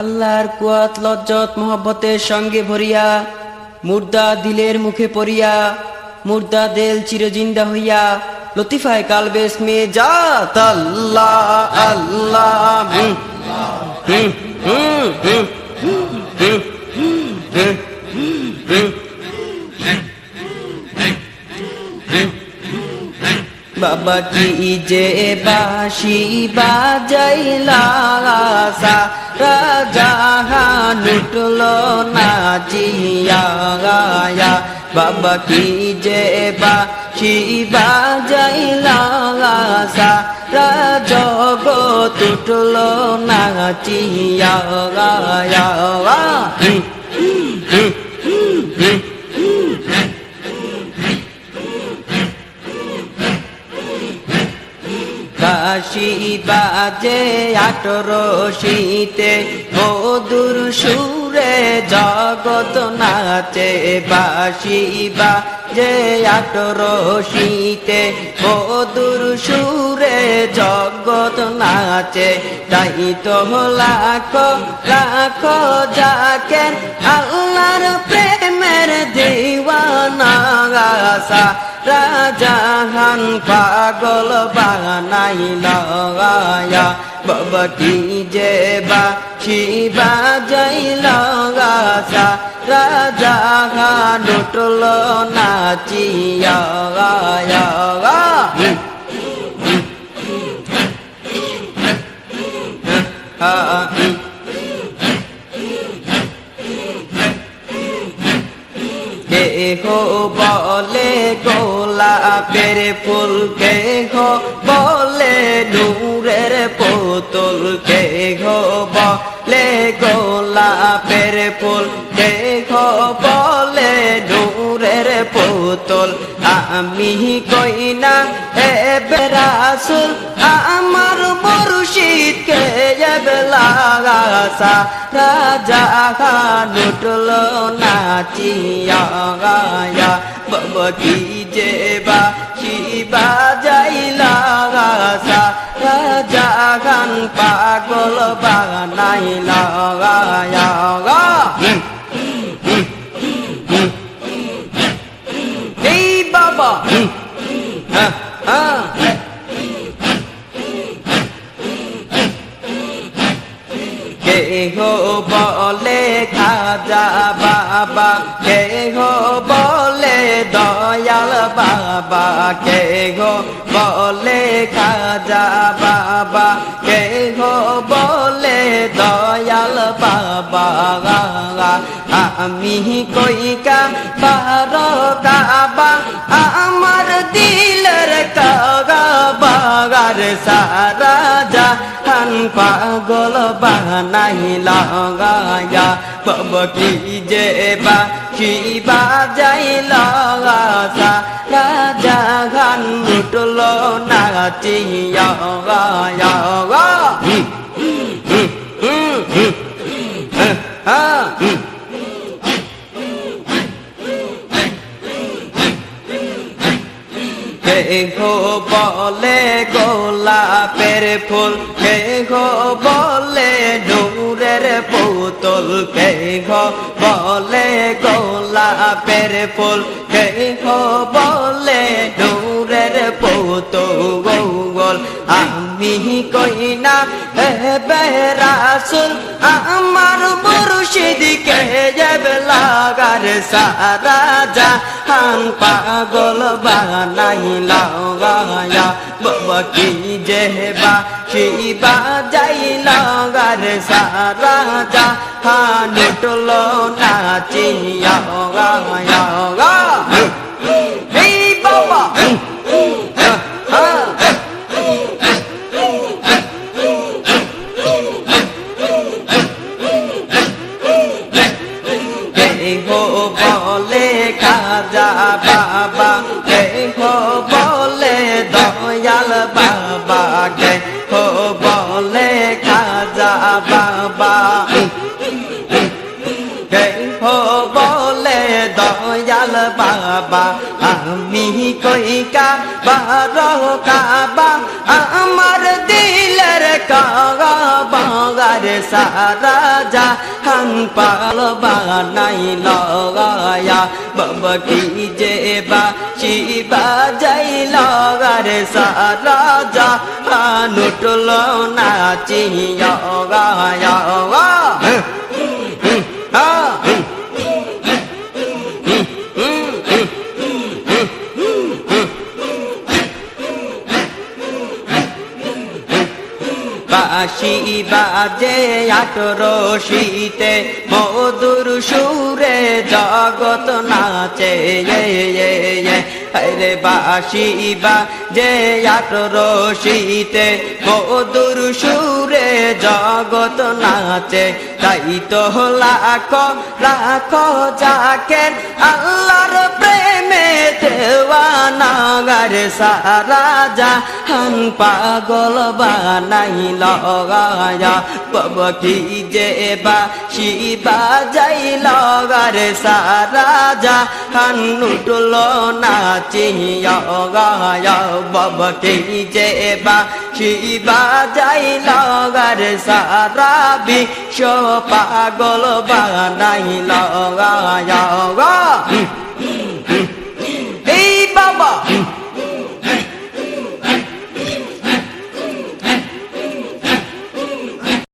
আল্লাহর কুয়াত লজ্জত মোহব্বতের সঙ্গে ভরিয়া মুর্দা দিলের মুখে পড়িয়া মুর্দা দেল চিরজিন্দা হইয়া লতিফায় কালবেস মে যা আল্লাহ আল্লাহ হুম, হুম, হুম, হুম, বাবা কি যে বাসি বাজাইলা? সারা জাহান উঠল নাচিয়া বাবা কি যে বাসি বাজাইলা? জগৎ উঠল নাচিয়া বাসি বাজে আটর শীতে মধুর সুরে জগত নাচে। বাসি বাজে আটর শীতে মধুর সুরে জগত নাচে। তাই তো লাখ লাখ যাকে আল্লাহর প্রেমের দিওয়ানা রাজাহান পাগল বানাইল ববটি যে বা শিবা যাইল গাছা। রাজাহান উঠল নাচিয়া কেহ বলে গোলাপের ফুল কেহ বলে নূরের পুতুল কেহ বলে গোলাপের ফুল কেহ বলে নূরের পুতুল। আমি কইনা এ বেরাসুল কে লাগা রাজা লুটল নাচিয়া গায়া বাবা কি যে বা শিবা যাইলা গাছা রাজা গান পাগল বানাইলা গায়া গা এই বাবা হ্যাঁ হ্যাঁ কেহ বাবা কেহ বলে দয়াল বাবা কেহ বলে খাজা বাবা আমি কইকা, পার কাবা, আমার দিলের কাগা বাগার সারা জাহান পাগল বানাইলা গায়া বাবা কি যে বা, কি বাজাইলা সারা জাহান উঠল নাচিয়া, গায়া কেহ বলে গোলাপের ফুল কেহ বলে নূরের পুতুল কেহ বলে গোলাপের ফুল কেহ বলে নূরের পুতুল আমি কইনা বেরাসুল আমার লাগার সারা জাহান পাগল বানাইল গায়া। বাবা কি যে বা শিবা যাইল গার সারা জাহান টুল নাচিয়া গায়া। বাবা কেহ আমি কইকা বারো কাবা, আমার দিলের কাগার সারা যা হান পাল বানাই লগায়া। বাবা যে বা শিবা যাই লগার সারা যা হান উঠল নাচি গায়া বাজে আটর শীতে মধুর সুরে জগত নাচে হরে বাসি বাজে আটর শীতে মধুর সুরে জগত নাচে তাই তো লাখ লাখ আল্লাহর প্রেমে দেওয়ানাগার সারা যা জাহান পাগল বানাই লগায়া। বব কি যে বা শিবা যাই লগার সারা যা জাহান উঠল নাচি গায়া বব কি যে বা শিবা বাজাই লগার সারা বিশ্ব পাগল বানাই লগায়া।